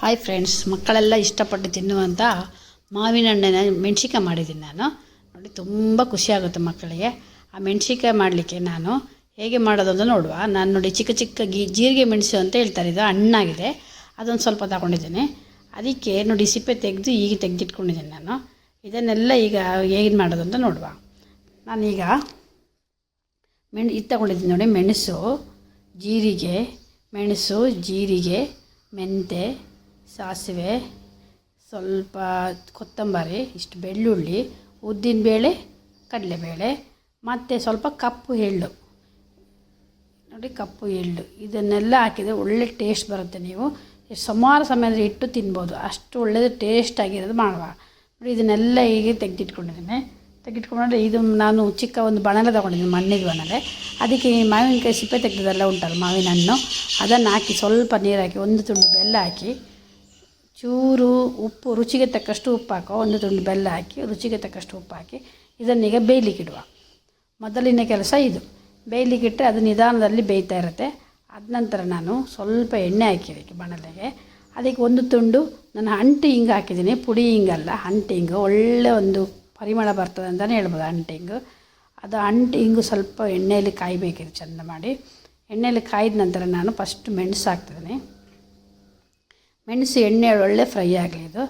Hi friends ಮಕ್ಕಳೆಲ್ಲ ಇಷ್ಟಪಟ್ಟು ತಿನ್ನುವಂಥ ಮಾವಿನ ಹಣ್ಣಿನ ಮೆಣಸಿಕಾಯಿ ಮಾಡಿದ್ದೀನಿ ನಾನು. ನೋಡಿ, ತುಂಬ ಖುಷಿಯಾಗುತ್ತೆ ಮಕ್ಕಳಿಗೆ. ಆ ಮೆಣಸಿಕಾಯಿ ಮಾಡಲಿಕ್ಕೆ ನಾನು ಹೇಗೆ ಮಾಡೋದು ಅಂತ ನೋಡುವ. ನಾನು ನೋಡಿ ಚಿಕ್ಕ ಚಿಕ್ಕ ಗಿ, ಜೀರಿಗೆ ಮೆಣಸು ಅಂತ ಹೇಳ್ತಾರೆ. ಇದು ಹಣ್ಣಾಗಿದೆ. ಅದೊಂದು ಸ್ವಲ್ಪ ತಗೊಂಡಿದ್ದೀನಿ. ಅದಕ್ಕೆ ನೋಡಿ ಸಿಪ್ಪೆ ತೆಗೆದು ಈಗ ತೆಗೆದಿಟ್ಕೊಂಡಿದ್ದೀನಿ ನಾನು. ಇದನ್ನೆಲ್ಲ ಈಗ ಹೇಗೆ ಮಾಡೋದು ಅಂತ ನೋಡುವ. ನಾನೀಗ ಮೆಣ್, ಇದು ತಗೊಂಡಿದ್ದೀನಿ ನೋಡಿ ಮೆಣಸು, ಜೀರಿಗೆ ಮೆಣಸು, ಜೀರಿಗೆ, ಮೆಂತೆ ಸಾಸಿವೆ, ಸ್ವಲ್ಪ ಕೊತ್ತಂಬರಿ, ಇಷ್ಟು ಬೆಳ್ಳುಳ್ಳಿ ಉದ್ದಿನಬೇಳೆ ಕಡಲೆಬೇಳೆ, ಮತ್ತು ಸ್ವಲ್ಪ ಕಪ್ಪು ಎಳ್ಳು. ನೋಡಿ ಕಪ್ಪು ಎಳ್ಳು. ಇದನ್ನೆಲ್ಲ ಹಾಕಿದರೆ ಒಳ್ಳೆ ಟೇಸ್ಟ್ ಬರುತ್ತೆ ನೀವು. ಸುಮಾರು ಸಮಯದಲ್ಲಿ ಇಟ್ಟು ತಿನ್ಬೋದು. ಅಷ್ಟು ಒಳ್ಳೆಯದು ಟೇಸ್ಟ್ ಆಗಿರೋದು ಮಾಡುವ ನೋಡಿ ಇದನ್ನೆಲ್ಲ ಹೀಗೆ ತೆಗೆದಿಟ್ಕೊಂಡಿದ್ದೀನಿ. ತೆಗೆದಿಟ್ಕೊಂಡ್ರೆ ಇದು ನಾನು ಚಿಕ್ಕ ಒಂದು ಬಣಲೆ ತೊಗೊಂಡಿದ್ದೀನಿ ಮಣ್ಣಿದ ಬಣಲೆ ಅದಕ್ಕೆ ಈ ಮಾವಿನಕಾಯಿ ಸಿಪ್ಪೆ ತೆಗೆದದೆಲ್ಲ ಉಂಟಲ್ಲ ಮಾವಿನ ಹಣ್ಣು ಅದನ್ನು ಹಾಕಿ ಸ್ವಲ್ಪ ನೀರು ಹಾಕಿ ಒಂದು ತುಂಡು ಬೆಲ್ಲ ಹಾಕಿ ಚೂರು ಉಪ್ಪು, ರುಚಿಗೆ ತಕ್ಕಷ್ಟು ಉಪ್ಪು ಹಾಕೋ ಒಂದು ತುಂಡು ಬೆಲ್ಲ ಹಾಕಿ, ರುಚಿಗೆ ತಕ್ಕಷ್ಟು ಉಪ್ಪು ಹಾಕಿ ಇದನ್ನೀಗ ಬೇಯಲಿಕ್ಕೆ ಇಡುವ ಮೊದಲಿನ ಕೆಲಸ ಇದು. ಬೇಯಲಿಕ್ಕೆ ಇಟ್ಟರೆ ಅದು ನಿಧಾನದಲ್ಲಿ ಬೇಯ್ತಾ ಇರುತ್ತೆ. ಅದ ನಂತರ ನಾನು ಸ್ವಲ್ಪ ಎಣ್ಣೆ ಹಾಕಿ ಅದಕ್ಕೆ ಬಣಲೆಗೆ. ಅದಕ್ಕೆ ಒಂದು ತುಂಡು ನಾನು ಅಂಟಿ ಹಿಂಗೆ ಹಾಕಿದ್ದೀನಿ. ಪುಡಿ ಹಿಂಗಲ್ಲ ಅಂಟಿ ಹಿಂಗು ಒಳ್ಳೆ ಒಂದು ಪರಿಮಳ ಬರ್ತದೆ ಅಂತಲೇ ಹೇಳ್ಬೋದು ಅಂಟಿ ಹಿಂಗು ಅದು ಅಂಟು ಹಿಂಗು ಸ್ವಲ್ಪ ಎಣ್ಣೆಯಲ್ಲಿ ಕಾಯಬೇಕಿದೆ ಚೆಂದ ಮಾಡಿ. ಎಣ್ಣೆಯಲ್ಲಿ ಕಾಯ್ದ ನಂತರ ನಾನು ಫಸ್ಟ್ ಮೆಣಸು ಹಾಕ್ತಿದ್ದೀನಿ. ಮೆಣಸು ಎಣ್ಣೆ ಒಳ್ಳೆ ಫ್ರೈ ಆಗಲಿ ಇದು.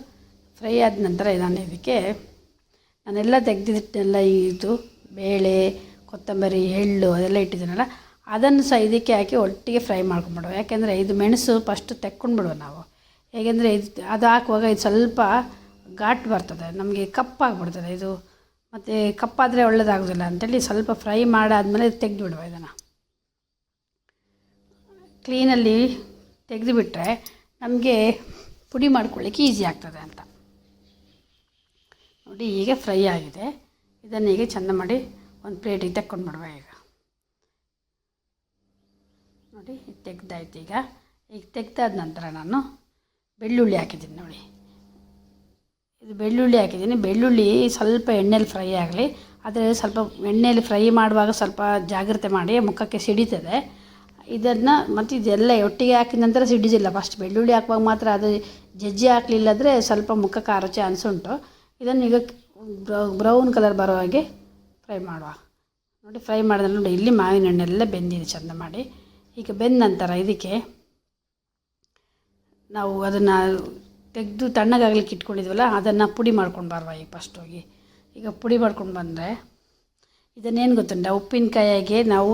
ಫ್ರೈ ಆದ ನಂತರ ನಾನು ಇದಕ್ಕೆ ನಾನೆಲ್ಲ ತೆಗೆದಿಟ್ಟೆಲ್ಲ ಇದು ಬೇಳೆ, ಕೊತ್ತಂಬರಿ, ಎಳ್ಳು ಅದೆಲ್ಲ ಇಟ್ಟಿದ್ದೀನಲ್ಲ, ಅದನ್ನು ಸಹ ಇದಕ್ಕೆ ಹಾಕಿ ಒಟ್ಟಿಗೆ ಫ್ರೈ ಮಾಡ್ಕೊಂಬಿಡುವ. ಯಾಕೆಂದರೆ ಇದು ಮೆಣಸು ಫಸ್ಟು ತೆಕ್ಕೊಂಡ್ಬಿಡುವ ನಾವು. ಹೇಗೆಂದರೆ ಇದು ಅದು ಹಾಕುವಾಗ ಇದು ಸ್ವಲ್ಪ ಘಾಟ್ ಬರ್ತದೆ, ನಮಗೆ ಕಪ್ಪಾಗ್ಬಿಡ್ತದೆ ಇದು. ಮತ್ತು ಕಪ್ಪಾದರೆ ಒಳ್ಳೇದಾಗೋದಿಲ್ಲ ಅಂತೇಳಿ ಸ್ವಲ್ಪ ಫ್ರೈ ಮಾಡಾದಮೇಲೆ ತೆಗೆದುಬಿಡುವ ಇದನ್ನು. ಕ್ಲೀನಲ್ಲಿ ತೆಗೆದುಬಿಟ್ರೆ ನಮಗೆ ಪುಡಿ ಮಾಡ್ಕೊಳ್ಳಿಕ್ಕೆ ಈಸಿ ಆಗ್ತದೆ ಅಂತ. ನೋಡಿ ಈಗ ಫ್ರೈ ಆಗಿದೆ. ಇದನ್ನು ಈಗ ಚೆಂದ ಮಾಡಿ ಒಂದು ಪ್ಲೇಟಿಗೆ ತಕ್ಕೊಂಡು ಬಿಡುವ ಈಗ. ನೋಡಿ ತೆಗ್ದಾಯ್ತು ಈಗ. ಈಗ ತೆಗ್ದಾದ ನಂತರ ನಾನು ಬೆಳ್ಳುಳ್ಳಿ ಹಾಕಿದ್ದೀನಿ ನೋಡಿ. ಇದು ಬೆಳ್ಳುಳ್ಳಿ ಹಾಕಿದ್ದೀನಿ. ಬೆಳ್ಳುಳ್ಳಿ ಸ್ವಲ್ಪ ಎಣ್ಣೆಲಿ ಫ್ರೈ ಆಗಲಿ ಆದರೆ ಸ್ವಲ್ಪ ಎಣ್ಣೆಯಲ್ಲಿ ಫ್ರೈ ಮಾಡುವಾಗ ಸ್ವಲ್ಪ ಜಾಗ್ರತೆ ಮಾಡಿ ಮುಖಕ್ಕೆ ಸಿಡಿತದೆ. ಇದನ್ನು ಮತ್ತು ಇದೆಲ್ಲ ಒಟ್ಟಿಗೆ ಹಾಕಿದ ನಂತರ ಸಿಡಿಸಿಲ್ಲ ಫಸ್ಟ್ ಬೆಳ್ಳುಳ್ಳಿ ಹಾಕುವಾಗ ಮಾತ್ರ ಅದು ಜಜ್ಜಿ ಹಾಕಲಿಲ್ಲ ಅಂದರೆ ಸ್ವಲ್ಪ ಮುಖ ಖಾರ ಚಾನ್ಸ್ ಉಂಟು. ಇದನ್ನು ಈಗ ಬ್ರೌನ್ ಕಲರ್ ಬರೋ ಹಾಗೆ ಫ್ರೈ ಮಾಡುವ. ನೋಡಿ ಫ್ರೈ ಮಾಡಿದ್ರೆ ನೋಡಿ ಇಲ್ಲಿ ಮಾವಿನ ಹಣ್ಣೆಲ್ಲ ಬೆಂದಿದೆ ಚೆಂದ ಮಾಡಿ. ಈಗ ಬೆಂದ ನಂತರ ಇದಕ್ಕೆ ನಾವು ಅದನ್ನು ತೆಗೆದು ತಣ್ಣಗಾಗ್ಲಿಕ್ಕೆ ಇಟ್ಕೊಂಡಿದ್ವಲ್ಲ, ಅದನ್ನು ಪುಡಿ ಮಾಡ್ಕೊಂಡು ಬರುವ ಈಗ ಫಸ್ಟ್ ಹೋಗಿ. ಈಗ ಪುಡಿ ಮಾಡ್ಕೊಂಡು ಬಂದರೆ ಇದನ್ನೇನು ಗೊತ್ತುಂಟ? ಉಪ್ಪಿನಕಾಯಿಗೆ ನಾವು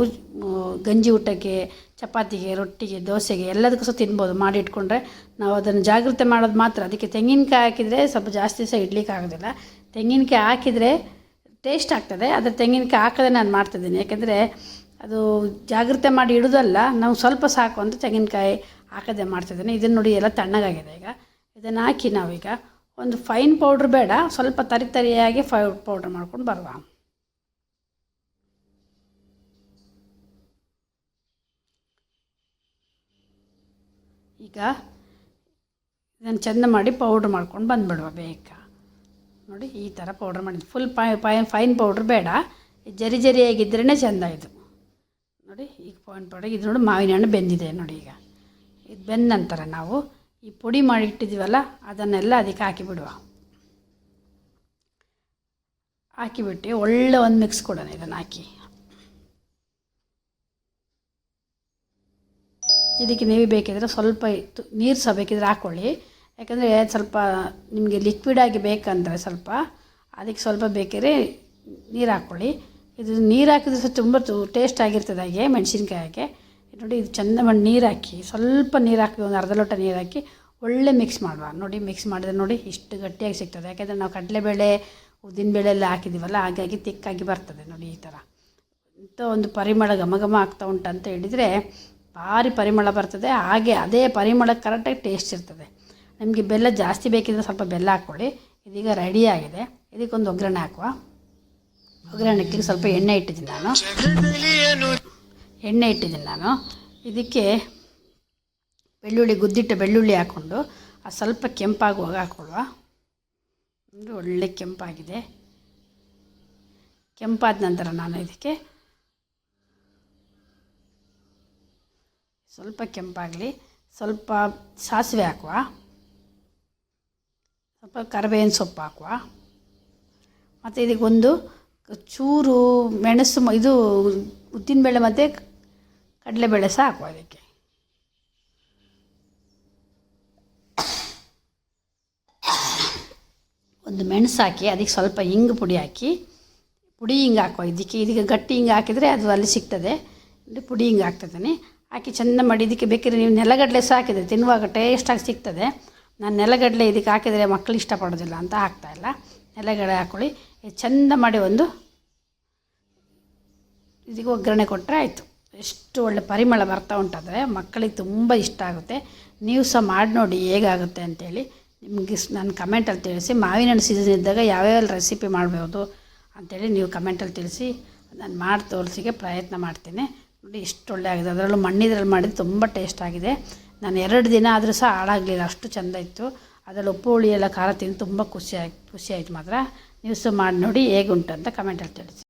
ಗಂಜಿ ಊಟಕ್ಕೆ, ಚಪಾತಿಗೆ, ರೊಟ್ಟಿಗೆ, ದೋಸೆಗೆ ಎಲ್ಲದಕ್ಕೂ ಸಹ ತಿನ್ಬೋದು, ಮಾಡಿ ಇಟ್ಕೊಂಡ್ರೆ. ನಾವು ಅದನ್ನು ಜಾಗ್ರತೆ ಮಾಡೋದು ಮಾತ್ರ. ಅದಕ್ಕೆ ತೆಂಗಿನಕಾಯಿ ಹಾಕಿದರೆ ಸ್ವಲ್ಪ ಜಾಸ್ತಿ ಸಹ ಇಡ್ಲಿಕ್ಕೆ ಆಗೋದಿಲ್ಲ. ತೆಂಗಿನಕಾಯಿ ಹಾಕಿದರೆ ಟೇಸ್ಟ್ ಆಗ್ತದೆ. ಆದರೆ ತೆಂಗಿನಕಾಯಿ ಹಾಕದೆ ನಾನು ಮಾಡ್ತಿದ್ದೀನಿ. ಯಾಕೆಂದರೆ ಅದು ಜಾಗ್ರತೆ ಮಾಡಿ ಇಡೋದಲ್ಲ, ನಾವು ಸ್ವಲ್ಪ ಸಾಕು ಅಂತ ತೆಂಗಿನಕಾಯಿ ಹಾಕದೆ ಮಾಡ್ತಿದ್ದೀನಿ. ಇದನ್ನು ನೋಡಿ ಎಲ್ಲ ತಣ್ಣಗಾಗಿದೆ ಈಗ. ಇದನ್ನು ಹಾಕಿ ನಾವೀಗ ಒಂದು ಫೈನ್ ಪೌಡ್ರ್ ಬೇಡ. ಸ್ವಲ್ಪ ತರಿ ತರಿಯಾಗಿ ಫೈ ಪೌಡ್ರ್ ಮಾಡ್ಕೊಂಡು ಬರುವ. ಈಗ ಇದನ್ನು ಚೆಂದ ಮಾಡಿ ಪೌಡ್ರ್ ಮಾಡ್ಕೊಂಡು ಬಂದುಬಿಡುವ ಬೇಗ. ನೋಡಿ ಈ ಥರ ಪೌಡ್ರ್ ಮಾಡಿದ್ದು. ಫುಲ್ ಪೈ ಪೈ ಫೈನ್ ಪೌಡ್ರ್ ಬೇಡ. ಜರಿ ಜರಿಯಾಗಿದ್ರೇ ಚೆಂದ ಇದು. ನೋಡಿ ಈಗ ಫೈನ್ ಪೌಡರ್ ಇದು ನೋಡಿ ಮಾವಿನ ಹಣ್ಣು ಬೆಂದಿದೆ ನೋಡಿ ಈಗ. ಇದು ಬೆಂದ ನಂತರ ನಾವು ಈ ಪುಡಿ ಮಾಡಿ ಇಟ್ಟಿದ್ದೀವಲ್ಲ ಅದನ್ನೆಲ್ಲ ಅದಕ್ಕೆ ಹಾಕಿಬಿಡುವ. ಹಾಕಿಬಿಟ್ಟು ಒಳ್ಳೆ ಒಂದು ಮಿಕ್ಸ್ ಕೊಡೋಣ ಇದನ್ನು ಹಾಕಿ. ಇದಕ್ಕೆ ನೀವು ಬೇಕಿದ್ರೆ ಸ್ವಲ್ಪ ಇತ್ತು, ನೀರು ಸಹ ಬೇಕಿದ್ರೆ ಹಾಕ್ಕೊಳ್ಳಿ ಯಾಕಂದರೆ ಸ್ವಲ್ಪ ನಿಮಗೆ ಲಿಕ್ವಿಡ್ ಆಗಿ ಬೇಕಂದರೆ ಸ್ವಲ್ಪ ಅದಕ್ಕೆ ಸ್ವಲ್ಪ ಬೇಕಿದ್ರೆ ನೀರು ಹಾಕ್ಕೊಳ್ಳಿ ಇದು ನೀರು ಹಾಕಿದ್ರೆ ಸಹ ತುಂಬ ಟೇಸ್ಟ್ ಆಗಿರ್ತದೆ ಹಾಗೆ ಮೆಣಸಿನ್ಕಾಯಿಗೆ ನೋಡಿ, ಇದು ಚೆಂದ ಮಾಡಿ ನೀರು ಹಾಕಿ, ಸ್ವಲ್ಪ ನೀರು ಹಾಕಿ, ಒಂದು ಅರ್ಧ ಲೋಟ ನೀರು ಹಾಕಿ ಒಳ್ಳೆ ಮಿಕ್ಸ್ ಮಾಡುವ. ನೋಡಿ ಮಿಕ್ಸ್ ಮಾಡಿದ್ರೆ ನೋಡಿ ಇಷ್ಟು ಗಟ್ಟಿಯಾಗಿ ಸಿಗ್ತದೆ. ಯಾಕೆಂದರೆ ನಾವು ಕಡಲೆಬೇಳೆ ಉದ್ದಿನಬೇಳೆ ಎಲ್ಲ ಹಾಕಿದ್ದೀವಲ್ಲ ಹಾಗಾಗಿ ತಿಕ್ಕಾಗಿ ಬರ್ತದೆ ನೋಡಿ ಈ ಥರ ಇಂಥ ಒಂದು ಪರಿಮಳ ಘಮ ಘಮ ಆಗ್ತಾ ಉಂಟು ಅಂತ ಹೇಳಿದರೆ ಭಾರಿ ಪರಿಮಳ ಬರ್ತದೆ. ಹಾಗೆ ಅದೇ ಪರಿಮಳ ಕರೆಕ್ಟಾಗಿ ಟೇಸ್ಟ್ ಇರ್ತದೆ. ನಮಗೆ ಬೆಲ್ಲ ಜಾಸ್ತಿ ಬೇಕಿದ್ರೆ ಸ್ವಲ್ಪ ಬೆಲ್ಲ ಹಾಕ್ಕೊಳ್ಳಿ. ಇದೀಗ ರೆಡಿಯಾಗಿದೆ ಇದಕ್ಕೊಂದು ಒಗ್ಗರಣೆ ಹಾಕುವ. ಒಗ್ಗರಣೆ ಹಾಕ್ಲಿಕ್ಕೆ ಸ್ವಲ್ಪ ಎಣ್ಣೆ ಇಟ್ಟಿದ್ದೀನಿ ನಾನು. ಎಣ್ಣೆ ಇಟ್ಟಿದ್ದೀನಿ ನಾನು. ಇದಕ್ಕೆ ಬೆಳ್ಳುಳ್ಳಿ, ಗುದ್ದಿಟ್ಟು ಬೆಳ್ಳುಳ್ಳಿ ಹಾಕ್ಕೊಂಡು ಅದು ಸ್ವಲ್ಪ ಕೆಂಪಾಗುವಾಗ ಒಂದು ಒಳ್ಳೆ ಕೆಂಪಾಗಿದೆ. ಕೆಂಪಾದ ನಂತರ ನಾನು ಇದಕ್ಕೆ ಸ್ವಲ್ಪ ಕೆಂಪಾಗಲಿ, ಸ್ವಲ್ಪ ಸಾಸಿವೆ ಹಾಕುವ. ಸ್ವಲ್ಪ ಕರಿಬೇವಿನ ಸೊಪ್ಪು ಹಾಕುವ. ಮತ್ತು ಇದಕ್ಕೊಂದು ಚೂರು ಮೆಣಸು ಇದು ಉದ್ದಿನಬೇಳೆ ಮತ್ತು ಕಡಲೆಬೇಳೆ ಸಹ ಹಾಕುವ ಇದಕ್ಕೆ. ಒಂದು ಮೆಣಸು ಹಾಕಿ, ಅದಕ್ಕೆ ಸ್ವಲ್ಪ ಹಿಂಗು ಪುಡಿ ಹಾಕಿ, ಪುಡಿ ಹಿಂಗೆ ಹಾಕುವ. ಇದಕ್ಕೆ ಇದಕ್ಕೆ ಗಟ್ಟಿ ಹಿಂಗೆ ಹಾಕಿದರೆ ಅದು ಅಲ್ಲಿ ಸಿಗ್ತದೆ. ಇಲ್ಲಿ ಪುಡಿ ಹಿಂಗೆ ಹಾಕ್ತಿದ್ದೀನಿ ಹಾಕಿ ಚೆಂದ ಮಾಡಿ, ಇದಕ್ಕೆ ಬೇಕಿದ್ರೆ ನೀವು ನೆಲಗಡಲೆ ಸಹ ಹಾಕಿದರೆ ತಿನ್ನುವಾಗ ಟೇಸ್ಟಾಗಿ ಸಿಗ್ತದೆ. ನಾನು ನೆಲಗಡಲೆ ಇದಕ್ಕೆ ಹಾಕಿದರೆ ಮಕ್ಕಳು ಇಷ್ಟಪಡೋದಿಲ್ಲ ಅಂತ ಹಾಕ್ತಾಯಿಲ್ಲ ನೆಲಗಡಲೆ ಹಾಕ್ಕೊಳ್ಳಿ ಚೆಂದ ಮಾಡಿ ಒಂದು ಇದಕ್ಕೆ ಒಗ್ಗರಣೆ ಕೊಟ್ಟರೆ ಆಯಿತು. ಎಷ್ಟು ಒಳ್ಳೆ ಪರಿಮಳ ಬರ್ತಾ ಉಂಟಾದರೆ ಮಕ್ಕಳಿಗೆ ತುಂಬ ಇಷ್ಟ ಆಗುತ್ತೆ. ನೀವು ಸಹ ಮಾಡಿ ನೋಡಿ ಹೇಗಾಗುತ್ತೆ ಅಂತೇಳಿ ನಿಮಗೆ ನಾನು ಕಮೆಂಟಲ್ಲಿ ತಿಳಿಸಿ ಮಾವಿನ ಹಣ್ಣು ಸೀಸನ್ ಇದ್ದಾಗ ಯಾವ್ಯಾವ ರೆಸಿಪಿ ಮಾಡ್ಬೋದು ಅಂತೇಳಿ ನೀವು ಕಮೆಂಟಲ್ಲಿ ತಿಳಿಸಿ, ನಾನು ಮಾಡಿ ತೋರಿಸಿಗೆ ಪ್ರಯತ್ನ ಮಾಡ್ತೀನಿ. ನೋಡಿ ಇಷ್ಟು ಒಳ್ಳೆ ಆಗಿದೆ. ಅದರಲ್ಲೂ ಮಣ್ಣಿದ್ರಲ್ಲಿ ಮಾಡಿದ ತುಂಬ ಟೇಸ್ಟ್ ಆಗಿದೆ. ನಾನು ಎರಡು ದಿನ ಆದರೂ ಸಹ ಹಾಳಾಗಲಿಲ್ಲ, ಅಷ್ಟು ಚೆಂದ ಇತ್ತು. ಅದರಲ್ಲಿ ಉಪ್ಪು, ಹುಳಿ ಎಲ್ಲ ಖಾರ ತಿಂದು ತುಂಬ ಖುಷಿ ಆಯ್ತು ಖುಷಿ ಆಯ್ತು ಮಾತ್ರ. ನೀವು ಸಹ ಮಾಡಿ ನೋಡಿ ಹೇಗುಂಟು ಅಂತ ಕಮೆಂಟಲ್ಲಿ ತಿಳಿಸಿ.